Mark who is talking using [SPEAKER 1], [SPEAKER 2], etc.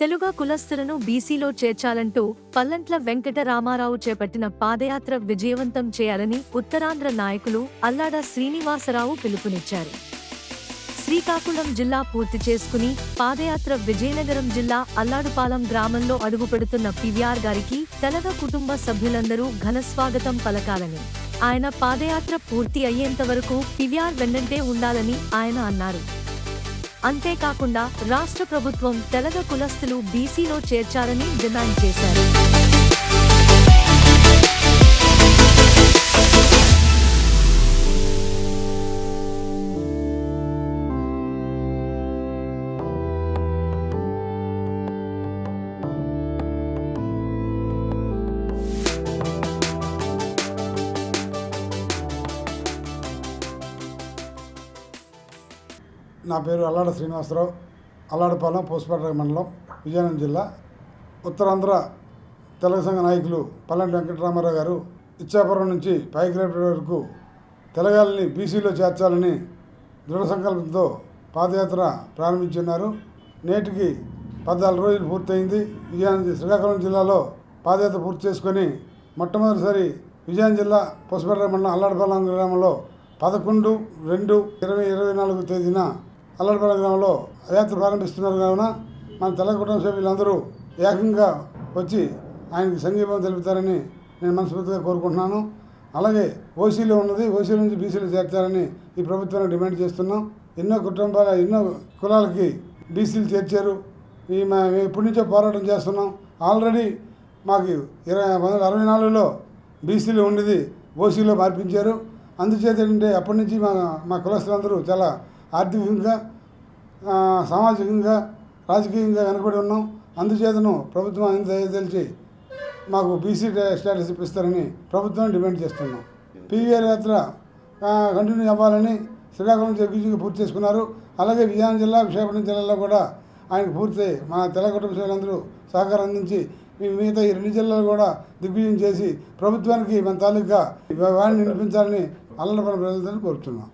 [SPEAKER 1] తెలుగు కులస్తులను బీసీలో చేర్చాలంటూ పల్లంట్ల వెంకట రామారావు చేపట్టిన పాదయాత్ర విజయవంతం చేయాలని ఉత్తరాంధ్ర నాయకులు అల్లాడ శ్రీనివాసరావు పిలుపునిచ్చారు. శ్రీకాకుళం జిల్లా పూర్తి చేసుకుని పాదయాత్ర విజయనగరం జిల్లా అల్లాడుపాలెం గ్రామంలో అడుగుపెడుతున్న పివిఆర్ గారికి తెలగ కుటుంబ సభ్యులందరూ ఘనస్వాగతం పలకాలని. ఆయన పాదయాత్ర పూర్తి అయ్యేంత వరకు పివిఆర్ వెన్నంటే ఉండాలని ఆయన అన్నారు. అంతేకాకుండా రాష్ట్ర ప్రభుత్వం తెలగ కులస్తులు బీసీలో చేర్చాలని డిమాండ్ చేశారు.
[SPEAKER 2] నా పేరు అల్లాడ శ్రీనివాసరావు అల్లాడపాలెం పోస్పేట మండలం విజయనగరం జిల్లా. ఉత్తరాంధ్ర తెలగ సంఘ నాయకులు పల్లంటి వెంకటరామారావు గారు ఇచ్చాపురం నుంచి పైకిరేపటి వరకు తెలగాలని బీసీలో చేర్చాలని దృఢ సంకల్పంతో పాదయాత్ర ప్రారంభించున్నారు. నేటికి పద్నాలుగు రోజులు పూర్తయింది. విజయనగరం శ్రీకాకుళం జిల్లాలో పాదయాత్ర పూర్తి చేసుకొని మొట్టమొదటిసారి విజయనగరం జిల్లా పొసపేట మండలం అల్లాడపాలెం గ్రామంలో పదకొండు రెండు ఇరవై ఇరవై నాలుగు తేదీన అల్లడిపల్లి గ్రామంలో యాత్ర ప్రారంభిస్తున్నారు కావున మన తెల్ల కుటుంబ సభ్యులందరూ ఏకంగా వచ్చి ఆయనకి సంఘీభావం తెలుపుతారని నేను మనస్ఫూర్తిగా కోరుకుంటున్నాను. అలాగే ఓసీలో ఉన్నది ఓసీ నుంచి బీసీలో చేర్చాలని ఈ ప్రభుత్వాన్ని డిమాండ్ చేస్తున్నాం. ఎన్నో కుటుంబాల ఎన్నో కులాలకి బీసీలు చేర్చారు. ఈ మా మేము ఇప్పటి నుంచో పోరాటం చేస్తున్నాం. ఆల్రెడీ మాకు ఇరవై వందల అరవై నాలుగులో బీసీలో ఉండేది ఓసీలో మార్పించారు. అందుచేత ఏంటంటే అప్పటి నుంచి మా మా కులస్తులందరూ చాలా ఆర్థికంగా సామాజికంగా రాజకీయంగా వెనకబడి ఉన్నాం. అందుచేతను ప్రభుత్వం ఆయన తెలిసి మాకు బీసీ స్టేటస్ ఇప్పిస్తారని ప్రభుత్వం డిమాండ్ చేస్తున్నాం. పీవీఆర్ యాత్ర కంటిన్యూ అవ్వాలని శ్రీకాకుళం జగ్గుజీకి పూర్తి చేసుకున్నారు. అలాగే విజయనగరం జిల్లా విశాఖపట్నం జిల్లాలో కూడా ఆయనకు పూర్తి మా తెల్ల కుటుంబ సభ్యులందరూ సహకారం అందించి మీ మిగతా ఈ రెండు జిల్లాలు కూడా దిగ్విజయం చేసి ప్రభుత్వానికి మన తాలూకా వాడిని వినిపించాలని అల్లరపల్లి ప్రజలతో కోరుతున్నాం.